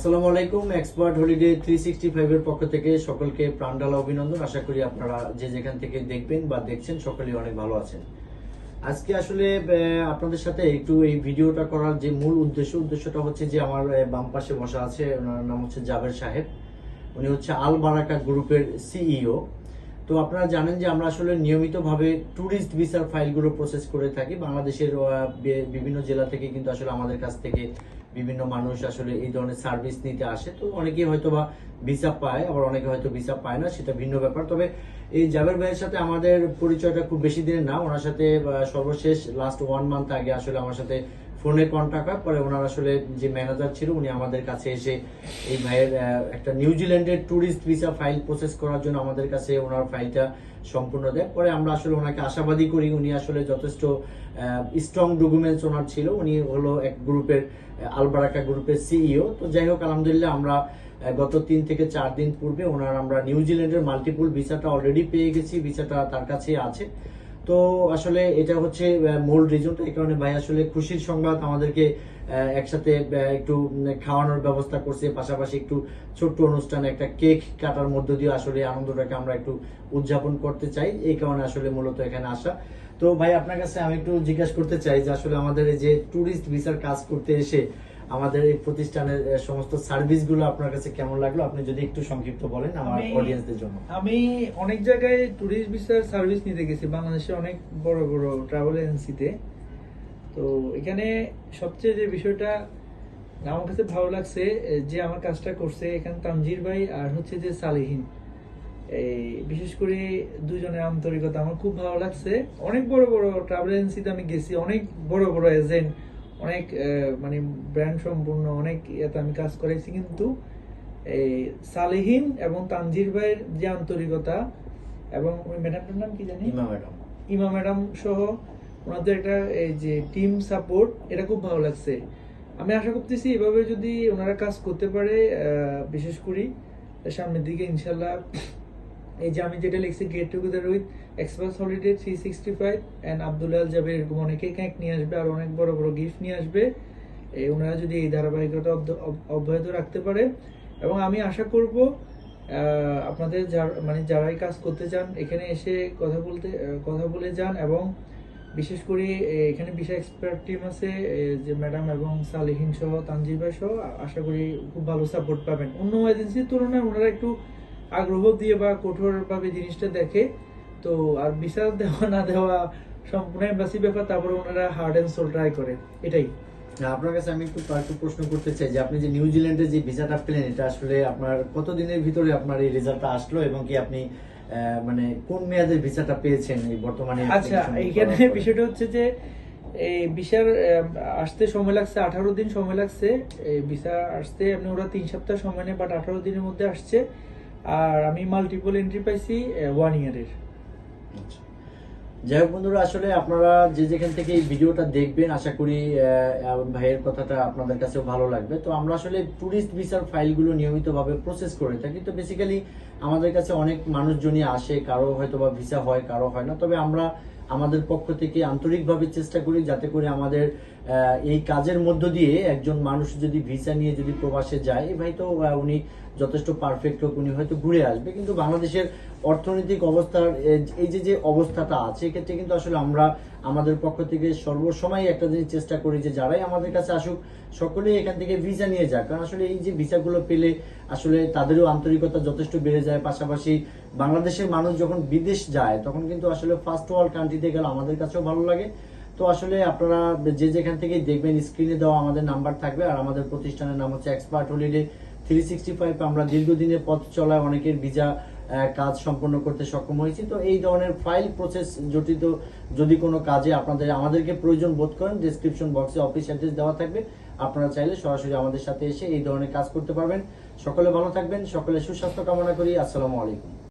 আসসালামু আলাইকুম expert holiday three sixty ফাইভের পক্ষ থেকে সকলকে প্রাণডালা অভিনন্দন। আশা করি আপনারা যে যেখান থেকে দেখবেন বা দেখছেন সকলেই অনেক ভালো আছেন। আজকে আসলে আপনাদের সাথে একটু এই ভিডিওটা করার যে মূল উদ্দেশ্য, উদ্দেশ্যটা হচ্ছে যে আমার বাম পাশে বসা আছে, ওনার নাম হচ্ছে জাবের সাহেব। উনি হচ্ছে আল বারাকা গ্রুপের সিইও তো আপনারা জানেন যে আমরা আসলে নিয়মিতভাবে ট্যুরিস্ট ভিসার ফাইলগুলো প্রসেস করে থাকি। বাংলাদেশের বিভিন্ন জেলা থেকে কিন্তু আসলে আমাদের কাছ থেকে বিভিন্ন মানুষ আসলে এই ধরনের সার্ভিস নিতে আসে। তো অনেকেই হয়তো বা ভিসা পায়, আবার অনেকে হয়তো ভিসা পায় না, সেটা ভিন্ন ব্যাপার। তবে এই জাবের ভাইয়ের সাথে আমাদের পরিচয়টা খুব বেশি দিনের না। ওনার সাথে সর্বশেষ লাস্ট ওয়ান মান্থ আগে আসলে আমার সাথে ফোনে কন্ট্যাক্ট হয়, পরে ওনার আসলে যে ম্যানেজার ছিল, উনি আমাদের কাছে এসে এই ভাইয়ের একটা নিউজিল্যান্ডের ট্যুরিস্ট ভিসা ফাইল প্রসেস করার জন্য আমাদের কাছে ওনার ফাইলটা সম্পূর্ণ দেয়। পরে আমরা আসলে ওনাকে আশাবাদী করি, উনি আসলে যথেষ্ট স্ট্রং ডকুমেন্টস ওনার ছিল। উনি হলো এক গ্রুপের আলবারাকা গ্রুপের সিইও তো যাই হোক, আলহামদুলিল্লাহ আমরা গত তিন থেকে চার দিন পূর্বে ওনার আমরা নিউজিল্যান্ডের মাল্টিপুল ভিসাটা অলরেডি পেয়ে গেছি। ভিসাটা তার কাছে আছে। তো আসলে এটা হচ্ছে মূল রিজনটা এই কারণে ভাই আসলে খুশির সংবাদ আমাদেরকে একসাথে একটু খাওয়ানোর ব্যবস্থা করছে। পাশাপাশি একটু ছোট্ট অনুষ্ঠানে একটা কেক কাটার মধ্য দিয়ে আসলে আনন্দটাকে আমরা একটু উদযাপন করতে চাই। এই কারণে আসলে মূলত এখানে আসা। তো ভাই, আপনার কাছে আমি একটু জিজ্ঞাসা করতে চাই যে আসলে আমাদের এই যে ট্যুরিস্ট ভিসার কাজ করতে এসে আমাদের এই প্রতিষ্ঠানের সমস্ত সার্ভিসগুলো আপনার কাছে কেমন লাগল? আপনি যদি একটু সংক্ষিপ্ত বলেন আমার অডিয়েন্সদের জন্য। আমি অনেক জায়গায় ট্যুরিস্ট ভিসার সার্ভিস নিতে গেছি। বাংলাদেশে অনেক বড় বড় ট্রাভেল এজেন্সিতে তো এখানে সবচেয়ে যে বিষয়টা আমার কাছে ভালো লাগছে যে আমার কাজটা করছে এখানে তানজির ভাই আর হচ্ছে যে সালেহীন। এই বিশেষ করে দুজনের আন্তরিকতা আমার খুব ভালো লাগছে। অনেক বড় বড় ট্রাভেল এজেন্সিতে আমি গেছি। অনেক বড় বড় এজেন্ট অনেক মানে ব্র্যান্ড সম্পূর্ণ অনেক ইয়েতে আমি কাজ করেছি কিন্তু এই সালেহীন এবং তানজির ভাইয়ের যে আন্তরিকতা এবং ওই ম্যাডামটার নাম কি জানি? ইমা ম্যাডাম। ইমা ম্যাডাম সহ ওনাদের একটা এই যে টিম সাপোর্ট এটা খুব ভালো লাগছে। আমি আশা করতেছি এভাবে যদি ওনারা কাজ করতে পারে বিশেষ করি সামনের দিকে ইনশাল্লাহ এই যে আমি যেটা লিখছি get together with express holiday three sixty five and Abdullah যাবে এরকম অনেকে কেক নিয়ে আসবে আর অনেক বড় বড় গিফট নিয়ে আসবে। এই ওনারা যদি এই ধারাবাহিকতা অব্যাহত রাখতে পারে। এবং আমি আশা করব আপনাদের যার মানে যারাই কাজ করতে চান, এখানে এসে কথা বলতে কথা বলে যান এবং বিশেষ করে এখানে বিশাল এক্সপার্ট টিম আছে যে ম্যাডাম এবং সালেহীন সহ, তানজির ভাই সহ আশা করি খুব ভালো সাপোর্ট পাবেন। অন্য এজেন্সির তুলনায় ওনারা একটু আগ্রহ দিয়ে বা কঠোরভাবে জিনিসটা দেখে তো আর বিচার দেওয়া না দেওয়া সম্পূর্ণ এম্বাসি ব্যাপার তারপরে ওনারা হার্ড অ্যান্ড সোল ট্রাই করে এটাই। আপনার কাছে আমি একটু কয়েকটা প্রশ্ন করতে চাই যে আপনি যে নিউজিল্যান্ডে যে ভিসাটা পেলেন এটা আসলে আপনার কত দিনের ভিতরে আপনার এই রেজাল্টটা আসলো এবং কি আপনি মানে কোন মেয়াদের ভিসাটা পেয়েছেন এই বর্তমানে আচ্ছা এইখানে বিষয়টা হচ্ছে যে এই ভিসার আসতে সময় লাগছে আঠারো দিন সময় লাগছে এই ভিসা আসতে এমনি ওরা তিন সপ্তাহ সময় নেয় বাট আঠারো দিনের মধ্যে আসছে। আর আমি মাল্টিপল এন্ট্রি পাইছি ওয়ান ইয়ারের আচ্ছা। যাই হোক বন্ধুরা, আসলে আপনারা যে যেখান থেকে এই ভিডিওটা দেখবেন, আশা করি ভাইয়ের কথাটা আপনাদের কাছেও ভালো লাগবে। তো আমরা আসলে ট্যুরিস্ট ভিসার ফাইলগুলো নিয়মিতভাবে প্রসেস করে থাকি। তো বেসিক্যালি আমাদের কাছে অনেক মানুষজনই আসে, কারও হয়তো বা ভিসা হয়, কারও হয় না। তবে আমরা আমাদের পক্ষ থেকে আন্তরিকভাবে চেষ্টা করি যাতে করে আমাদের এই কাজের মধ্য দিয়ে একজন মানুষ যদি ভিসা নিয়ে যদি প্রবাসে যায়, ভাই তো উনি যথেষ্ট পারফেক্ট হোক উনি হয়তো ঘুরে আসবে। কিন্তু বাংলাদেশের অর্থনৈতিক অবস্থার এই যে যে অবস্থাটা আছে, এক্ষেত্রে কিন্তু আসলে আমরা আমাদের পক্ষ থেকে সর্বসময় একটা জিনিস চেষ্টা করি যে যারাই আমাদের কাছে আসুক, সকলেই এখান থেকে ভিসা নিয়ে যাক। কারণ আসলে এই যে ভিসাগুলো পেলে আসলে তাদেরও আন্তরিকতা যথেষ্ট বেড়ে যায়। পাশাপাশি বাংলাদেশের মানুষ যখন বিদেশ যায়, তখন কিন্তু আসলে ফার্স্ট ওয়ার্ল্ড কান্ট্রিতে গেলে আমাদের কাছেও ভালো লাগে। তো আসলে আপনারা যে যেখান থেকে দেখবেন স্ক্রিনে দেওয়া আমাদের নাম্বার থাকবে, আর আমাদের প্রতিষ্ঠানের নাম হচ্ছে expert holiday three sixty five আমরা দীর্ঘদিনের পথ চলায় অনেকের ভিসা কাজ সম্পন্ন করতে সক্ষম হয়েছি। তো এই ধরনের ফাইল প্রসেস জটিত যদি কোনো কাজে আপনাদের, আমাদেরকে প্রয়োজন বোধ করেন ডিসক্রিপশন বক্সে অফিস অ্যাড্রেস দেওয়া থাকবে। আপনারা চাইলে সরাসরি আমাদের সাথে এসে এই ধরনের কাজ করতে পারবেন। সকলে ভালো থাকবেন, সকলে সুস্বাস্থ্য কামনা করি। আসসালামু আলাইকুম।